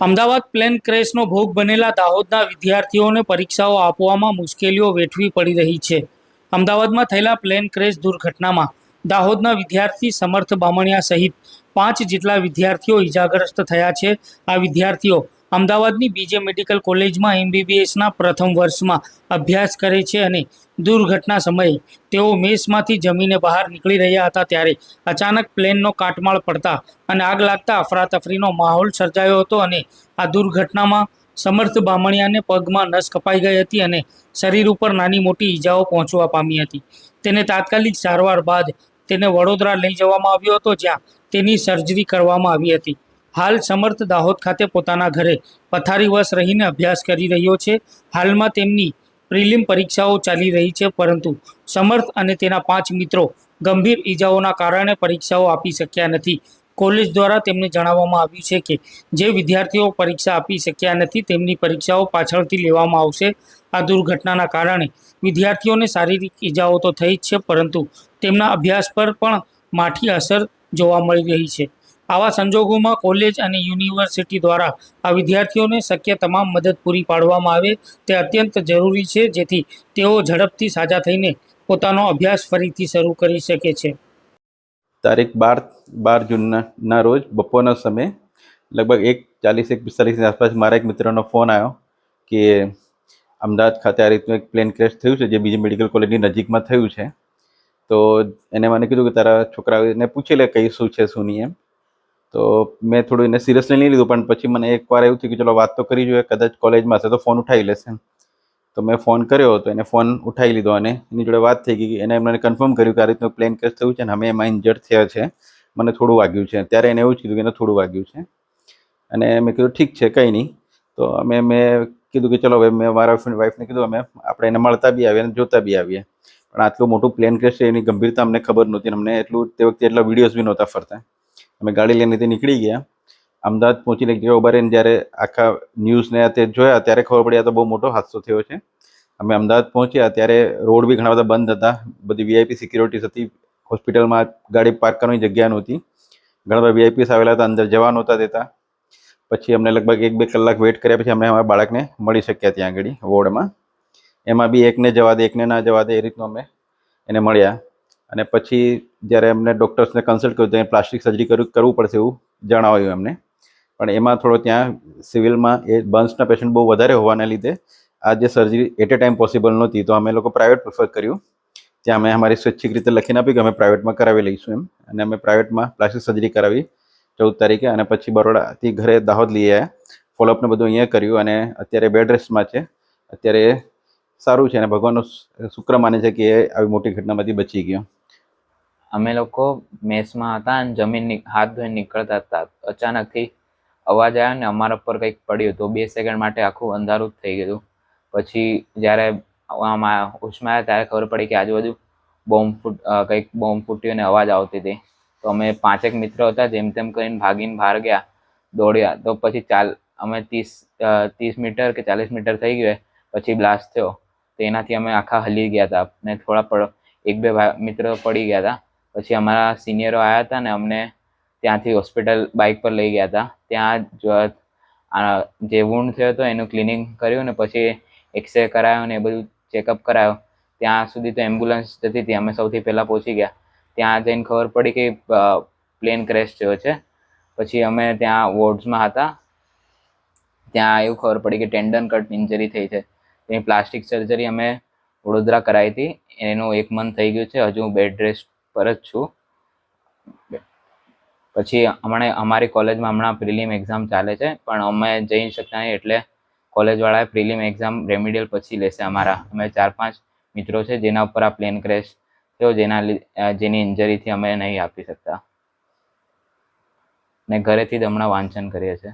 Ahmedabad plane ક્રેશનો ભોગ બનેલા દાહોદના વિદ્યાર્થીઓને પરીક્ષાઓ આપવામાં મુશ્કેલીઓ વેઠવી પડી રહી છે. અમદાવાદમાં થયેલા પ્લેન ક્રેશ દુર્ઘટનામાં દાહોદના વિદ્યાર્થી સમર્થ બામણિયા સહિત પાંચ જેટલા વિદ્યાર્થીઓ ઇજાગ્રસ્ત થયા છે. આ વિદ્યાર્થીઓ અમદાવાદની બીજે મેડિકલ કોલેજમાં એમબીબીએસના પ્રથમ વર્ષમાં અભ્યાસ કરે છે અને દુર્ઘટના સમયે તેઓ મેસમાંથી જમીને બહાર નીકળી રહ્યા હતા ત્યારે અચાનક પ્લેનનો કાટમાળ પડતા અને આગ લાગતા અફરાતફરીનો માહોલ સર્જાયો હતો અને આ દુર્ઘટનામાં સમર્થ બામણિયાને પગમાં નસ કપાઈ ગઈ હતી અને શરીર ઉપર નાની મોટી ઈજાઓ પહોંચવા પામી હતી. તેને તાત્કાલિક સારવાર બાદ તેને વડોદરા લઈ જવામાં આવ્યો હતો, જ્યાં તેની સર્જરી કરવામાં આવી હતી. હાલ સમર્થ દાહોદ ખાતે પોતાના ઘરે પથારીવશ રહીને અભ્યાસ કરી રહ્યો છે. હાલમાં તેમની પ્રિલિમ પરીક્ષાઓ ચાલી રહી છે, પરંતુ સમર્થ અને તેના પાંચ મિત્રો ગંભીર ઈજાઓના કારણે પરીક્ષાઓ આપી શક્યા નથી. કોલેજ દ્વારા તેમને જણાવવામાં આવ્યું છે કે, જે વિદ્યાર્થીઓ પરીક્ષા આપી શક્યા નથી, તેમની પરીક્ષાઓ પાછળથી લેવામાં આવશે. આ દુર્ઘટનાના કારણે વિદ્યાર્થીઓને શારીરિક ઈજાઓ તો થઈ જ છે, પરંતુ તેમના અભ્યાસ પર પણ માઠી અસર જોવા મળી રહી છે. આવા સંજોગોમાં કોલેજ અને યુનિવર્સિટી દ્વારા આ વિદ્યાર્થીઓને શક્ય તમામ મદદ પૂરી પાડવામાં આવે તે અત્યંત જરૂરી છે, જેથી તેઓ ઝડપથી સાજા થઈને પોતાનો અભ્યાસ ફરીથી શરૂ કરી શકે છે. તારીખ બાર બાર જૂનના રોજ બપોરના સમયે લગભગ એક ચાલીસ, એક પિસ્તાલીસની આસપાસ મારા એક મિત્રનો ફોન આવ્યો કે અમદાવાદ ખાતે આ રીતનું એક પ્લેન ક્રેશ થયું છે, જે બીજી મેડિકલ કોલેજની નજીકમાં થયું છે. તો એને મને કીધું કે તારા છોકરાઓને પૂછી લે કઈ શું છે, શું નહીં એમ. તો મેં થોડું એને સિરિયસલી નહીં લીધું, પણ પછી મને એકવાર એવું થયું કે ચલો વાત તો કરી જોઈએ, કદાચ કોલેજમાં હશે તો ફોન ઉઠાવી લેશે. તો મેં ફોન કર્યો તો એને ફોન ઉઠાવી લીધો અને એની જોડે વાત થઈ ગઈ. એને મને કન્ફર્મ કર્યું કે આ રીતનું પ્લેન ક્રેશ થયું છે ને અમે એમાં ઇન્જર્ડ થયા છે. મને થોડું વાગ્યું છે. ત્યારે એને એવું જ કીધું કે એને થોડું વાગ્યું છે. અને મેં કીધું, ઠીક છે, કંઈ નહીં. તો અમે, મેં કીધું કે ચલો હવે મેં મારા વાઈફને કીધું, અમે, આપણે એને મળતા બી આવીએ અને જોતા બી આવીએ. પણ આટલું મોટું પ્લેન ક્રેશ છે એની ગંભીરતા અમને ખબર નહોતી અને અમને એટલું તે વખતે એટલા વિડીયોઝ બી નહોતા ફરતા. અમે ગાડી લઈને તે નીકળી ગયા. અમદાવાદ પહોંચીને એક જગ્યા ઊભા રહીને જ્યારે આખા ન્યૂઝને તે જોયા, ત્યારે ખબર પડી આ તો બહુ મોટો હાદસો થયો છે. અમે અમદાવાદ પહોંચ્યા, ત્યારે રોડ બી ઘણા બધા બંધ હતા. બધી વીઆઈપી સિક્યુરિટીઝ હતી. હોસ્પિટલમાં ગાડી પાર્ક કરવાની જગ્યા નહોતી. ઘણા બધા વીઆઈપીસ આવેલા હતા, અંદર જવા નહોતા દેતા. પછી અમને લગભગ એક બે કલાક વેઇટ કર્યા પછી અમે અમારા બાળકને મળી શક્યા ત્યાં આગળ, વોર્ડમાં. એમાં બી એકને જવા દે, એકને ના જવા દે, એ રીતનું અમે એને મળ્યા. અને પછી જ્યારે એમને ડૉક્ટર્સને કન્સલ્ટ કર્યું ત્યાં પ્લાસ્ટિક સર્જરી કરવું કરવું પડશે એવું જણાવ્યું એમને. પણ એમાં થોડો ત્યાં સિવિલમાં એ બન્સના પેશન્ટ બહુ વધારે હોવાના લીધે આ જે surgery at a time possible નહોતી, તો અમે લોકો પ્રાઇવેટ પ્રિફર કર્યું. ત્યાં અમે અમારી સ્વૈચ્છિક રીતે લખીને આપ્યું કે અમે પ્રાઇવેટમાં કરાવી લઈશું એમ. અને અમે પ્રાઇવેટમાં પ્લાસ્ટિક સર્જરી કરાવી ચૌદ તારીખે અને પછી બરોડાથી ઘરે દાહોદ લઈ આવ્યા ફોલોઅપને બધું અહીંયા કર્યું અને અત્યારે બેડ રેસ્ટમાં છે. અત્યારે સારું છે અને ભગવાનનો શુક્ર માને છે કે એ આવી મોટી ઘટનામાંથી બચી ગયો. અમે લોકો મેસમાં હતા અને જમીન હાથ ધોઈને નીકળતા હતા. અચાનકથી અવાજ આવ્યો ને અમારા પર કંઈક પડ્યું તો બે સેકન્ડ માટે આખું અંધારું જ થઈ ગયું. પછી જ્યારે હોશમાં આવ્યા ત્યારે ખબર પડી કે આજુબાજુ બોમ્બ ફૂટ કંઈક બોમ્બ ફૂટ્યો ને અવાજ આવતી હતી. તો અમે પાંચેક મિત્રો હતા જેમ તેમ કરીને ભાગીને બહાર ગયા, દોડ્યા. તો પછી ચાલ અમે ત્રીસ ત્રીસ મીટર કે ચાલીસ મીટર થઈ ગયો પછી બ્લાસ્ટ થયો. તો એનાથી અમે આખા હલી ગયા હતા ને થોડા પડ એક બે મિત્રો પડી ગયા હતા. પછી અમારા સિનિયરો આવ્યા હતા ને અમને ત્યાંથી હોસ્પિટલ બાઇક પર લઈ ગયા હતા. ત્યાં જો વુન્ડ થયો હતો એનું ક્લિનિંગ કર્યું ને પછી એક્સરે કરાયો ને એ બધું ચેકઅપ કરાયો. ત્યાં સુધી તો એમ્બ્યુલન્સ જતી હતી અમે સૌથી પહેલાં પહોંચી ગયા. ત્યાં જઈને ખબર પડી કે પ્લેન ક્રેશ થયો છે. પછી અમે ત્યાં વોર્ડ્સમાં હતા. ત્યાં એવું ખબર પડી કે ટેન્ડન કટ ઇન્જરી થઈ છે. એની પ્લાસ્ટિક સર્જરી અમે વડોદરા કરાવી હતી. એનું એક મંથ થઈ ગયું છે. હજુ બેડ રેસ્ટ પર જ છું. પછી હમણાં અમારી કોલેજમાં હમણાં પ્રિલિમ એક્ઝામ ચાલે છે, પણ અમે જઈ શકતા નહીં એટલે કોલેજવાળાએ પ્રિલિમ એક્ઝામ રેમિડિયલ પછી લેશે અમારા. અમે ચાર પાંચ મિત્રો છે જેના ઉપર આ પ્લેન ક્રેશ થયો, જેના જેની ઇન્જરીથી અમે નહીં આપી શકતા. ને ઘરેથી જ હમણાં વાંચન કરીએ છીએ.